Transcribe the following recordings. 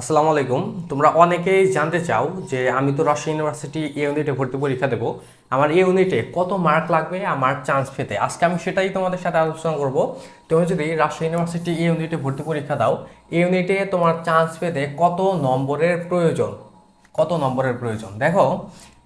আসসালামু আলাইকুম। তোমরা অনেকেই জানতে চাও যে আমি তো রাজশাহী ইউনিভার্সিটি এ ইউনিটে ভর্তি পরীক্ষা দেবো। আমার এই ইউনিটে কত মার্ক লাগবে আমার চান্স পেতে? আজকে আমি সেটাই তোমাদের সাথে আলোচনা করব। তুমি যদি রাজশাহী ইউনিভার্সিটি এ ইউনিটে ভর্তি পরীক্ষা দাও, এ ইউনিটে তোমার চান্স পেতে কত নম্বরের প্রয়োজন? কত নম্বরের প্রয়োজন? দেখো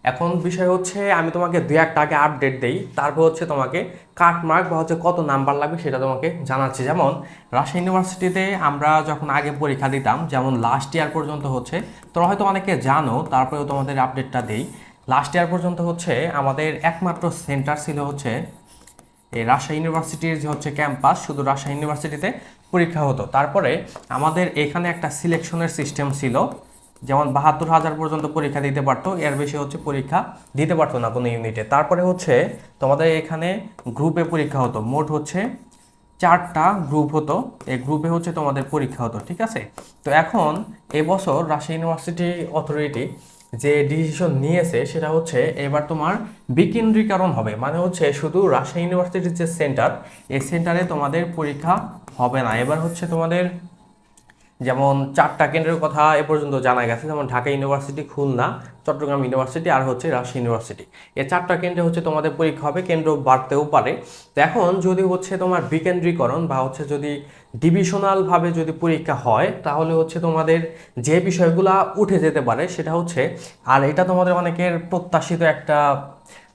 এখন বিষয় হচ্ছে, আমি তোমাকে দু একটা আগে আপডেট দেই। তারপর হচ্ছে তোমাকে কাট মার্ক বা হচ্ছে কত নাম্বার লাগবে সেটা তোমাকে জানাচ্ছি। যেমন, রাজশাহী ইউনিভার্সিটিতে আমরা যখন আগে পরীক্ষা দিতাম, যেমন লাস্ট ইয়ার পর্যন্ত হচ্ছে, তোমরা হয়তো অনেকে জানো, তারপরেও তোমাদের আপডেটটা দেই। লাস্ট ইয়ার পর্যন্ত হচ্ছে আমাদের একমাত্র সেন্টার ছিল হচ্ছে এই রাজশাহী ইউনিভার্সিটির যে হচ্ছে ক্যাম্পাস শুধু রাজশাহী ইউনিভার্সিটিতে পরীক্ষা হতো। তারপরে আমাদের এখানে একটা সিলেকশনের সিস্টেম ছিল। যেমন বাহাত্তর হাজার পর্যন্ত পরীক্ষা দিতে পারতো, এর বেশি হচ্ছে পরীক্ষা দিতে পারতো না কোনো ইউনিটে তারপরে হচ্ছে তোমাদের এখানে গ্রুপে পরীক্ষা হতো, মোট হচ্ছে চারটা গ্রুপ হতো, এই গ্রুপে হচ্ছে তোমাদের পরীক্ষা হতো, ঠিক আছে? তো এখন এবছর রাজশাহী ইউনিভার্সিটি অথরিটি যে ডিসিশন নিয়েছে সেটা হচ্ছে এবার তোমার বিকেন্দ্রীকরণ হবে মানে হচ্ছে শুধু রাজশাহী ইউনিভার্সিটির যে সেন্টার এই সেন্টারে তোমাদের পরীক্ষা হবে না। এবার হচ্ছে তোমাদের যেমন চারটা কেন্দ্রের কথা এ পর্যন্ত জানা গেছে, যেমন ঢাকা ইউনিভার্সিটি, খুলনা, চট্টগ্রাম ইউনিভার্সিটি আর হচ্ছে রাজশাহী ইউনিভার্সিটি। এই চারটা কেন্দ্রে হচ্ছে তোমাদের পরীক্ষা হবে, কেন্দ্র বাড়তেও পারে। এখন যদি হচ্ছে তোমার বিকেন্দ্রীকরণ বা হচ্ছে যদি ডিভিশনালভাবে যদি পরীক্ষা হয়, তাহলে হচ্ছে তোমাদের যে বিষয়গুলা উঠে যেতে পারে সেটা হচ্ছে, আর এটা তোমাদের অনেকের প্রত্যাশিত একটা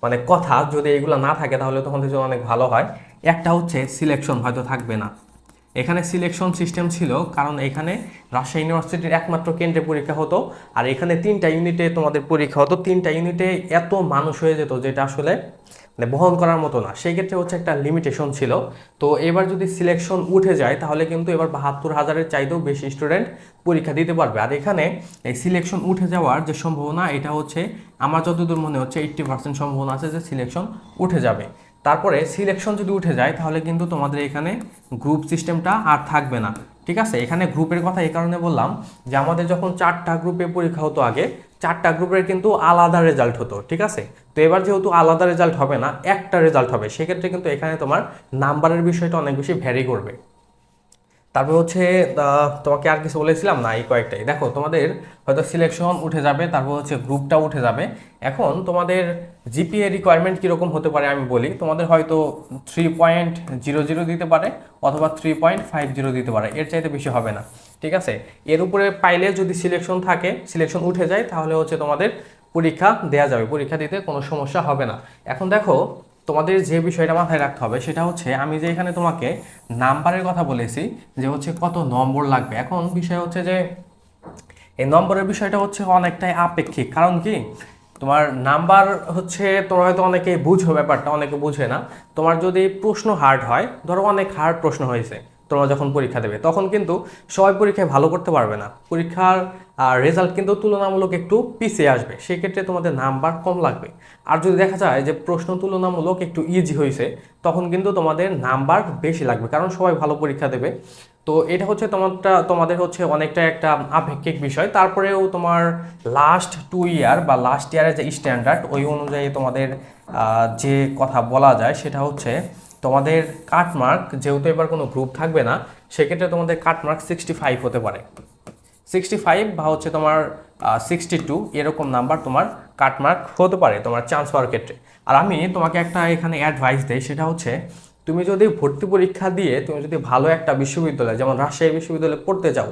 মানে কথা, যদি এগুলো না থাকে তাহলে তোমাদের জন্য অনেক ভালো হয়। একটা হচ্ছে সিলেকশন হয়তো থাকবে না। এখানে সিলেকশন সিস্টেম ছিল, কারণ এখানে রাজশাহী ইউনিভার্সিটির একমাত্র কেন্দ্রে পরীক্ষা হতো, আর এখানে তিনটা ইউনিটে তোমাদের পরীক্ষা হতো। তিনটা ইউনিটে এত মানুষ হয়ে যেত যেটা আসলে মানে বহন করার মতো না। সেই ক্ষেত্রে হচ্ছে একটা লিমিটেশন ছিল। তো এবার যদি সিলেকশন উঠে যায়, তাহলে কিন্তু এবার বাহাত্তর হাজারের চাইতেও বেশি স্টুডেন্ট পরীক্ষা দিতে পারবে। আর এখানে এই সিলেকশন উঠে যাওয়ার যে সম্ভাবনা, এটা হচ্ছে আমার যতদূর মনে হচ্ছে এইট্টি পার্সেন্ট সম্ভাবনা আছে যে সিলেকশন উঠে যাবে। তারপরে সিলেকশন যদি উঠে যায়, তাহলে কিন্তু তোমাদের এখানে গ্রুপ সিস্টেমটা আর থাকবে না। ঠিক আছে? এখানে গ্রুপের কথা এই কারণে বললাম যে, আমাদের যখন চারটা গ্রুপে পরীক্ষা হতো আগে, চারটা গ্রুপের কিন্তু আলাদা রেজাল্ট হতো, ঠিক আছে? তো এবার যেহেতু আলাদা রেজাল্ট হবে না, একটা রেজাল্ট হবে, সেক্ষেত্রে কিন্তু এখানে তোমার নাম্বারের বিষয়টা অনেক বেশি ভ্যারি করবে। তারপর হচ্ছে তোমাকে আর কিছু বলেছিলাম না এই কয়েকটাই। দেখো, তোমাদের হয়তো সিলেকশন উঠে যাবে, তারপর হচ্ছে গ্রুপটা উঠে যাবে। এখন তোমাদের জিপিএ রিকোয়ারমেন্ট কীরকম হতে পারে আমি বলি। তোমাদের হয়তো থ্রি পয়েন্ট জিরো জিরো দিতে পারে অথবা থ্রি পয়েন্ট ফাইভ জিরো দিতে পারে, এর চাইতে বেশি হবে না, ঠিক আছে? এর উপরে পাইলে যদি সিলেকশন থাকে সিলেকশন উঠে যায়, তাহলে হচ্ছে তোমাদের পরীক্ষা দেয়া যাবে। পরীক্ষা দিতে কোনো সমস্যা হবে না। এখন দেখো তোমাদের যে বিষয়টা মাথায় রাখতে হবে সেটা হচ্ছে আমি যে এখানে তোমাকে নাম্বারের কথা বলেছি, যে হচ্ছে কত নম্বর লাগবে। এখন বিষয় হচ্ছে যে এই নম্বরের বিষয়টা হচ্ছে অনেকটাই আপেক্ষিক। কারণ কি? তোমার নাম্বার হচ্ছে তোমরা হয়তো অনেকে বুঝো ব্যাপারটা, অনেকে বুঝে না। তোমার যদি প্রশ্ন হার্ড হয়, ধরো অনেক হার্ড প্রশ্ন হয়েছে। তোমরা যখন পরীক্ষা দেবে, তখন কিন্তু সবাই পরীক্ষায় ভালো করতে পারবে না। পরীক্ষার রেজাল্ট কিন্তু তুলনামূলক একটু পিছিয়ে আসবে। সেক্ষেত্রে তোমাদের নাম্বার কম লাগবে। আর যদি দেখা যায় যে প্রশ্ন তুলনামূলক একটু ইজি হয়েছে তখন কিন্তু তোমাদের নাম্বার বেশি লাগবে, কারণ সবাই ভালো পরীক্ষা দেবে। তো এটা হচ্ছে তোমারটা, তোমাদের হচ্ছে অনেকটা একটা আপেক্ষিক বিষয়। তারপরেও তোমার লাস্ট টু ইয়ার বা লাস্ট ইয়ারের যে স্ট্যান্ডার্ড ওই অনুযায়ী তোমাদের যে কথা বলা যায়, সেটা হচ্ছে তোমাদের কাটমার্ক যেহেতু এবার কোনো গ্রুপ থাকবে না, সেক্ষেত্রে তোমাদের কাটমার্ক সিক্সটি ফাইভ হতে পারে। সিক্সটি ফাইভ বা হচ্ছে তোমার সিক্সটি টু এরকম নাম্বার তোমার কাটমার্ক হতে পারে তোমার চান্স পাওয়ার ক্ষেত্রে। আর আমি তোমাকে একটা এখানে অ্যাডভাইস দেই, সেটা হচ্ছে তুমি যদি ভর্তি পরীক্ষা দিয়ে তুমি যদি ভালো একটা বিশ্ববিদ্যালয়, যেমন রাজশাহী বিশ্ববিদ্যালয়ে পড়তে যাও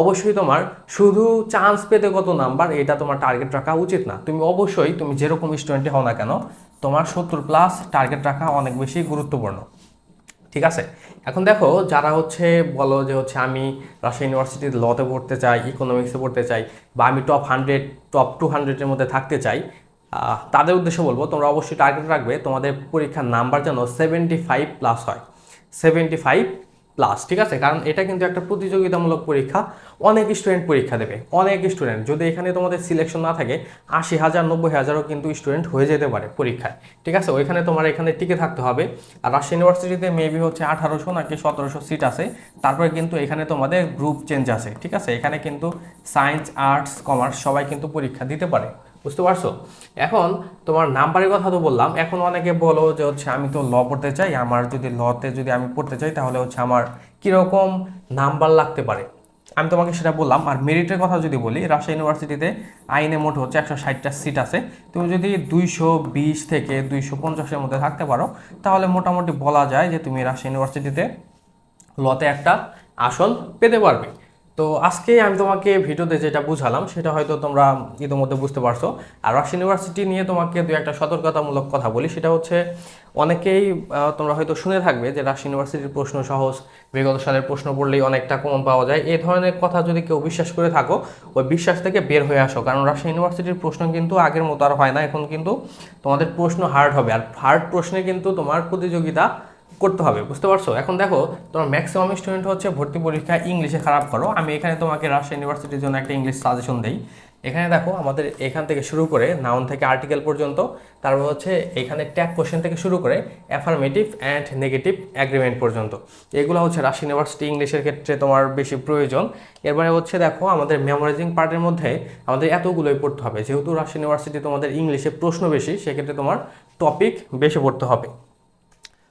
অবশ্যই তোমার শুধু চান্স পেতে কত নাম্বার এটা তোমার টার্গেট রাখা উচিত না। তুমি অবশ্যই, তুমি যেরকম স্টুডেন্টে হও না কেন তোমার সত্তর প্লাস টার্গেট রাখা অনেক বেশি গুরুত্বপূর্ণ। ঠিক আছে? এখন দেখো, যারা হচ্ছে বলো যে হচ্ছে আমি রাশিয়া ইউনিভার্সিটির লতে পড়তে চাই ইকোনমিক্সে পড়তে চাই, বা আমি টপ হান্ড্রেড টপ টু হান্ড্রেডের মধ্যে থাকতে চাই তাদের উদ্দেশ্যে বলব, তোমরা অবশ্যই টার্গেট রাখবে, তোমাদের পরীক্ষার নাম্বার যেন সেভেন্টি ফাইভ প্লাস হয়। সেভেন্টি ফাইভ প্লাস ঠিক আছে? কারণ এটা কিন্তু একটা প্রতিযোগিতামূলক পরীক্ষা। অনেক স্টুডেন্ট পরীক্ষা দেবে। অনেক স্টুডেন্ট যদি এখানে তোমাদের সিলেকশন না থাকে, আশি হাজার, নব্বই হাজারও কিন্তু স্টুডেন্ট হয়ে যেতে পারে পরীক্ষায়। ঠিক আছে? ওইখানে তোমার এখানে টিকে থাকতে হবে। আর রাজশাহী ইউনিভার্সিটিতে মেবি হচ্ছে আঠারোশো নাকি সতেরোশো সিট আছে। তারপরে কিন্তু এখানে তোমাদের গ্রুপ চেঞ্জ আছে। ঠিক আছে? এখানে কিন্তু সায়েন্স আর্টস কমার্স সবাই কিন্তু পরীক্ষা দিতে পারে। বুঝতে পারছ? এখন তোমার নাম্বারের কথা তো বললাম, এখন অনেকে বলো যে হচ্ছে আমি তো ল পড়তে চাই, আমার যদি লতে যদি আমি পড়তে চাই তাহলে হচ্ছে আমার কীরকম নাম্বার লাগতে পারে? আমি তোমাকে সেটা বললাম, আর মেরিটের কথা যদি বলি, রাজশাহী ইউনিভার্সিটিতে আইনে মোট হচ্ছে একশো ষাটটা সিট আছে। তুমি যদি দুইশো বিশ থেকে দুইশো পঞ্চাশের মধ্যে থাকতে পারো, তাহলে মোটামুটি বলা যায় যে তুমি রাজশাহী ইউনিভার্সিটিতে লতে একটা আসন পেতে পারবে। তো আজকে আমি তোমাকে ভিডিওতে যেটা বুঝালাম, সেটা হয়তো তোমরা ইতিমধ্যে বুঝতে পারছ। আর রাজশাহী ইউনিভার্সিটি নিয়ে তোমাকে দু একটা সতর্কতামূলক কথা বলি, সেটা হচ্ছে অনেকেই তোমরা হয়তো শুনে থাকবে যে রাজশাহী ইউনিভার্সিটির প্রশ্ন সহজ, বিগত সালের প্রশ্ন পড়লেই অনেকটা কমন পাওয়া যায়। এই ধরনের কথা যদি কেউ বিশ্বাস করে থাকো, ওই বিশ্বাস থেকে বের হয়ে আসো, কারণ রাজশাহী ইউনিভার্সিটির প্রশ্ন কিন্তু আগের মতো আর হয় না। এখন কিন্তু তোমাদের প্রশ্ন হার্ড হবে। আর হার্ড প্রশ্নে কিন্তু তোমার প্রতিযোগিতা করতে হবে, বুঝতে পারছ? এখন দেখো, তোমার ম্যাক্সিমাম স্টুডেন্ট হচ্ছে ভর্তি পরীক্ষা ইংলিশে খারাপ করো। আমি এখানে তোমাকে রাজশাহী ইউনিভার্সিটির জন্য একটা ইংলিশ সাজেশন দিই। এখানে দেখো, আমাদের এখান থেকে শুরু করে নাউন থেকে আর্টিকেল পর্যন্ত, তারপর হচ্ছে এখানে ট্যাগ কোশ্চেন থেকে শুরু করে অ্যাফার্মেটিভ অ্যান্ড নেগেটিভ অ্যাগ্রিমেন্ট পর্যন্ত। এগুলো হচ্ছে রাজশাহী ইউনিভার্সিটি ইংলিশের ক্ষেত্রে তোমার বেশি প্রয়োজন। এরপরে হচ্ছে দেখো, আমাদের মেমোরাইজিং পার্টের মধ্যে আমাদের এতগুলোই পড়তে হবে। যেহেতু রাজশাহী ইউনিভার্সিটি তোমাদের ইংলিশে প্রশ্ন বেশি, সেক্ষেত্রে তোমার টপিক বেশি পড়তে হবে।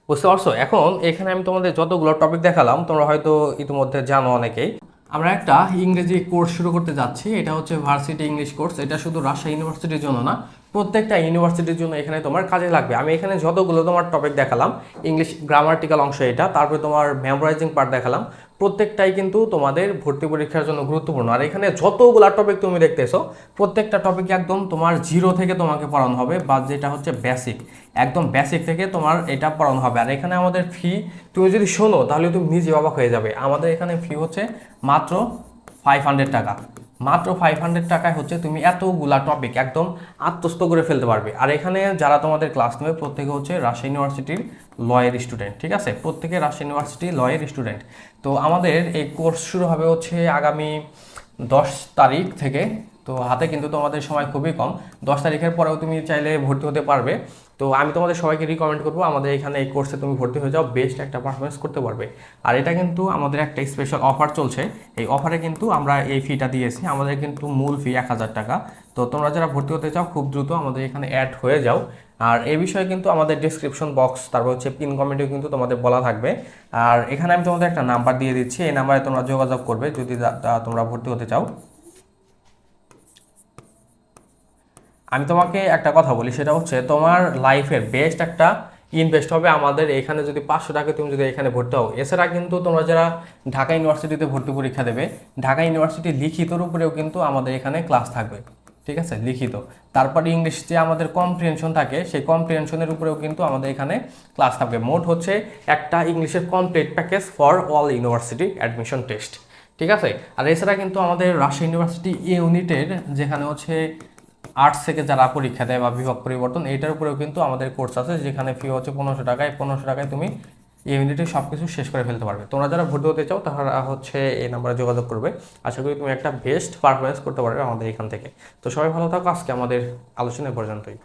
বুঝতে পারছ? এখন এখানে আমি তোমাদের যতগুলো টপিক দেখালাম, তোমরা হয়তো ইতিমধ্যে জানো অনেকেই। আমরা একটা ইংরেজি কোর্স শুরু করতে যাচ্ছি। এটা হচ্ছে ভার্সিটি ইংলিশ কোর্স এটা শুধু রাজশাহী ইউনিভার্সিটির জন্য না, প্রত্যেকটা ইউনিভার্সিটির জন্য এখানে তোমার কাজে লাগবে। আমি এখানে যতগুলো তোমার টপিক দেখালাম ইংলিশ গ্রামার্টিক্যাল অংশ এটা, তারপরে তোমার মেমোরাইজিং পার্ট দেখালাম প্রত্যেকটাই কিন্তু তোমাদের ভর্তি পরীক্ষার জন্য গুরুত্বপূর্ণ। আর এখানে যতগুলা টপিক তুমি দেখতেছো, প্রত্যেকটা টপিক একদম তোমার জিরো থেকে তোমাকে পড়ানো হবে বা যেটা হচ্ছে বেসিক একদম বেসিক থেকে তোমার এটা পড়ানো হবে। আর এখানে আমাদের ফি তুমি যদি শোনো, তাহলে তুমি নিজে অবাক হয়ে যাবে। আমাদের এখানে ফি হচ্ছে মাত্র ফাইভ হান্ড্রেড টাকা। মাত্র ফাইভ হান্ড্রেড টাকায় হচ্ছে তুমি এতগুলা টপিক একদম আত্মস্থ করে ফেলতে পারবে। আর এখানে যারা তোমাদের ক্লাস নেবে, প্রত্যেকে হচ্ছে রাশিয়া ইউনিভার্সিটির লয়ের স্টুডেন্ট ঠিক আছে? প্রত্যেকে রাশিয়া ইউনিভার্সিটি লয়ের স্টুডেন্ট তো আমাদের এই কোর্স শুরু হবে হচ্ছে আগামী দশ তারিখ থেকে তো হাতে কিন্তু তোমাদের সময় খুবই কম। দশ তারিখের পরেও তুমি চাইলে ভর্তি হতে পারবে। তো আমি তোমাদের সবাইকে রিকমেন্ড করব, আমাদের এখানে এই কোর্সে তুমি ভর্তি হয়ে যাও বেস্ট একটা পারফরমেন্স করতে পারবে। আর এটা কিন্তু আমাদের একটা স্পেশাল অফার চলছে। এই অফারে কিন্তু আমরা এই ফিটা দিয়েছি, আমাদের কিন্তু মূল ফি এক হাজার টাকা। তো তোমরা যারা ভর্তি হতে চাও, খুব দ্রুত আমাদের এখানে অ্যাড হয়ে যাও। আর এই বিষয়ে কিন্তু আমাদের ডিসক্রিপশন বক্স তারপর হচ্ছে পিন কমেন্টেও কিন্তু তোমাদের বলা থাকবে। আর এখানে আমি তোমাদের একটা নাম্বার দিয়ে দিচ্ছি, এই নাম্বারে তোমরা যোগাযোগ করবে, যদি তোমরা ভর্তি হতে চাও। আমি তোমাকে একটা কথা বলি, সেটা হচ্ছে তোমার লাইফের বেস্ট একটা ইনভেস্ট হবে আমাদের এখানে যদি পাঁচশো টাকা তুমি যদি এখানে ভর্তি হও। এছাড়া কিন্তু তোমরা যারা ঢাকা ইউনিভার্সিটিতে ভর্তি পরীক্ষা দেবে, ঢাকা ইউনিভার্সিটি লিখিতর উপরেও কিন্তু আমাদের এখানে ক্লাস থাকবে, ঠিক আছে? লিখিত। তারপরে ইংলিশ যে আমাদের কম্প্রিহেনশন থাকে, সেই কম্প্রিহেনশনের উপরেও কিন্তু আমাদের এখানে ক্লাস থাকবে। মোট হচ্ছে একটা ইংলিশের complete package for all university admission test ঠিক আছে? আর এছাড়া কিন্তু আমাদের রাশিয়া ইউনিভার্সিটি ইউনিটের যেখানে হচ্ছে আর্টস থেকে যারা পরীক্ষা দেয় বা বিভাগ পরিবর্তন, এইটার উপরেও কিন্তু আমাদের কোর্স আছে, যেখানে ফি হচ্ছে পনেরোশো টাকায় পনেরোশো টাকায় তুমি ইউনিটে সব কিছু শেষ করে ফেলতে পারবে। তোমরা যারা ভর্তি হতে চাও, তারা হচ্ছে এই নাম্বারে যোগাযোগ করবে। আশা করি তুমি একটা বেস্ট পারফরমেন্স করতে পারবে আমাদের এখান থেকে। তো সবাই ভালো থাকো, আজকে আমাদের আলোচনা পর্যন্তই।